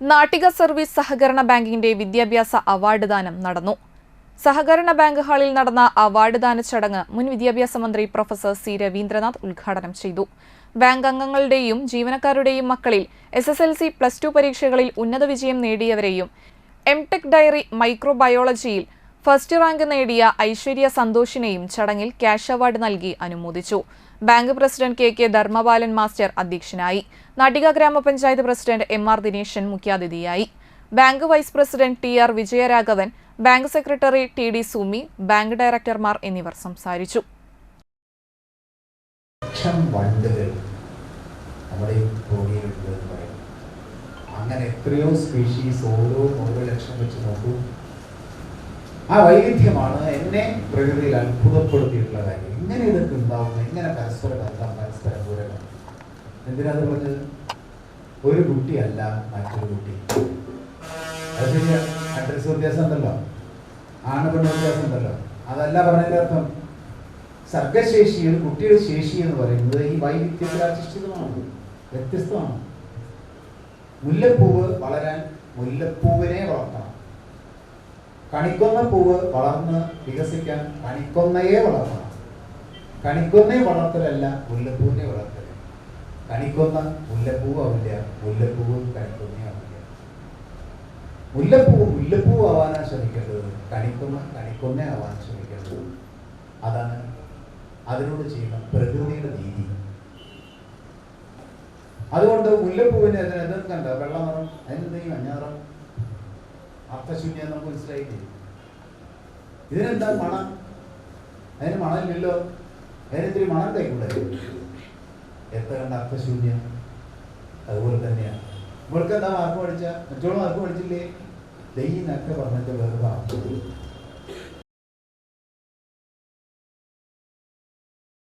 Nattika service സഹകരണ ബാങ്കിന്റെ വിദ്യാഭ്യാസ അവാർഡ് ദാനം നടന്നു. സഹകരണ ബാങ്ക് ഹാളിൽ നടന്ന അവാർഡ് ദാന ചടങ്ങ് മുൻ വിദ്യാഭ്യാസ മന്ത്രി പ്രൊഫസർ സി രവീന്ദ്രനാഥ് ഉദ്ഘാടനം ചെയ്തു. ബാങ്ക് അംഗങ്ങളുടെയും ജീവനക്കാരുടെയും മക്കളിൽ S S L C plus two പരീക്ഷകളിൽ ഉന്നത വിജയം നേടിയവരെയും എം ടെക് ഡയറി മൈക്രോബയോളജിയിൽ ഫസ്റ്റ് റാങ്ക് നേടിയ ഐശ്വര്യ സന്തോഷിനെയും ചടങ്ങിൽ ക്യാഷ് അവാർഡ് നൽകി അനുമോദിച്ചു. Bank president K K Dharmapalan master അധ്യക്ഷനായി. Nadika grama panchayat president M R Dineshan മുഖ്യാതിഥിയായി. Bank vice president T R Vijayaraghavan bank secretary T D Sumi bank ഡയറക്ടർമാർ എന്നിവർ സംസാരിച്ചു. അങ്ങനെ എത്രയോ സ്പീഷീസ് ഓരോ ലക്ഷം വെച്ച് നോക്കൂ. ആ വൈവിധ്യമാണ് എന്നെ പ്രകൃതിയിൽ അത്ഭുതപ്പെടുത്തിയിട്ടുള്ള കാര്യം ഇങ്ങനെ ഇതൊക്കെ ഉണ്ടാവുന്നു ഇങ്ങനെ പരസ്പര ബന്ധം പരസ്പര ദൂരങ്ങൾ. എന്തിനാത് പറഞ്ഞത്? ഒരു കുട്ടിയല്ല മറ്റൊരു കുട്ടി. അത് ശരിയാണ് അഡ്രസ് വ്യത്യാസം ഉണ്ടല്ലോ ആണ് പെണ്ണ് വ്യത്യാസം ഉണ്ടല്ലോ അതല്ല പറഞ്ഞതിന്റെ അർത്ഥം. സർഗശേഷിയും കുട്ടിയുടെ ശേഷി എന്ന് പറയുന്നത് ഈ വൈവിധ്യത്തിൽ അധിഷ്ഠിതമാണ്. വ്യത്യസ്തമാണ്. മുല്ലപ്പൂവ് വളരാൻ മുല്ലപ്പൂവിനെ വളർത്തണം. കണിക്കൊന്ന പൂവ് വളർന്ന് വികസിക്കാൻ കണിക്കൊന്നയെ വളർത്തണം. കണിക്കൊന്നയെ വളർത്തലല്ല മുല്ലപ്പൂവിനെ വളർത്തൽ കണിക്കൊന്ന മുല്ലപ്പൂവ് ആവില്ല മുല്ലപ്പൂവ് കണിക്കൊന്നയെ ആവില്ല. മുല്ലപ്പൂ മുല്ലപ്പൂ ആവാനാണ് ശ്രമിക്കേണ്ടത്. കണിക്കൊന്ന കണിക്കൊന്ന ആവാൻ ശ്രമിക്കേണ്ടത്. അതാണ് അതിനോട് ചെയ്യുന്ന പ്രകൃതിയുടെ നീതി അതുകൊണ്ട് മുല്ലപ്പൂവിനെ അതിന് എന്തൊക്കെ കണ്ട വെള്ള നിറം അതിനെന്തെങ്കിലും മഞ്ഞ നിറം അർത്ഥശൂന്യം നമുക്ക് മനസ്സിലായില്ലേ? ഇതിനെന്താ മണം? അതിന് മണമില്ലല്ലോ. അതിനെത്തിരി മണം കൈക്കൂടെ? എത്ര കണ്ട അർത്ഥശൂന്യം? അതുപോലെ തന്നെയാണ് നമ്മൾക്ക് എന്താ മാർക്ക് പഠിച്ച മറ്റോളം മാർക്ക് പഠിച്ചില്ലേ ദൈനൊക്കെ പറഞ്ഞിട്ട് വെറുതെ